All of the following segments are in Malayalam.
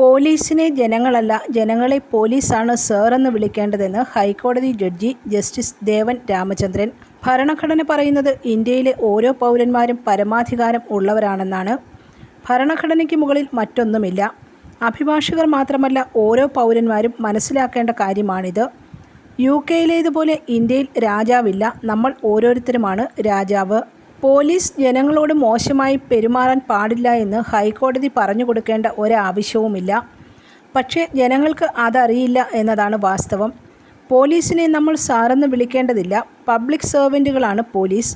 പോലീസിനെ ജനങ്ങളല്ല ജനങ്ങളെ പോലീസാണ് സർ എന്ന് വിളിക്കേണ്ടതെന്ന് ഹൈക്കോടതി ജഡ്ജി ജസ്റ്റിസ് ദേവൻ രാമചന്ദ്രൻ. ഭരണഘടന പറയുന്നത് ഇന്ത്യയിലെ ഓരോ പൗരന്മാരും പരമാധികാരം ഉള്ളവരാണെന്നാണ്. ഭരണഘടനയ്ക്ക് മുകളിൽ മറ്റൊന്നുമില്ല. അഭിഭാഷകർ മാത്രമല്ല ഓരോ പൗരന്മാരും മനസ്സിലാക്കേണ്ട കാര്യമാണിത്. യു കെയിലേതുപോലെ ഇന്ത്യയിൽ രാജാവില്ല നമ്മൾ ഓരോരുത്തരുമാണ് രാജാവ്. പോലീസ് ജനങ്ങളോട് മോശമായി പെരുമാറാൻ പാടില്ല എന്ന് ഹൈക്കോടതി പറഞ്ഞു കൊടുക്കേണ്ട ഒരാവശ്യവുമില്ല. പക്ഷേ ജനങ്ങൾക്ക് അതറിയില്ല എന്നതാണ് വാസ്തവം. പോലീസിനെ നമ്മൾ സാറെന്ന് വിളിക്കേണ്ടതില്ല. Public സർവന്റുകളാണ് police.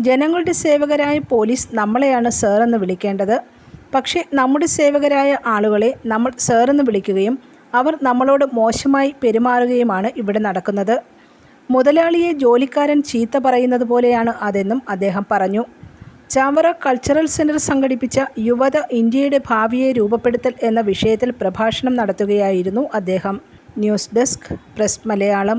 ജനങ്ങളുടെ സേവകരായ പോലീസ് നമ്മളെയാണ് സാറെന്ന് വിളിക്കേണ്ടത്. പക്ഷേ നമ്മുടെ സേവകരായ ആളുകളെ നമ്മൾ സാറെന്ന് വിളിക്കുകയും അവർ നമ്മളോട് മോശമായി പെരുമാറുകയുമാണ് ഇവിടെ നടക്കുന്നത്. മുതലാളിയെ ജോലിക്കാരൻ ചീത്ത പറയുന്നത് പോലെയാണ് അതെന്നും അദ്ദേഹം പറഞ്ഞു. ചാവറ കൾച്ചറൽ സെന്റർ സംഘടിപ്പിച്ച യുവത ഇന്ത്യയുടെ ഭാവിയെ രൂപപ്പെടുത്തൽ എന്ന വിഷയത്തിൽ പ്രഭാഷണം നടത്തുകയായിരുന്നു അദ്ദേഹം. News desk press Malayalam.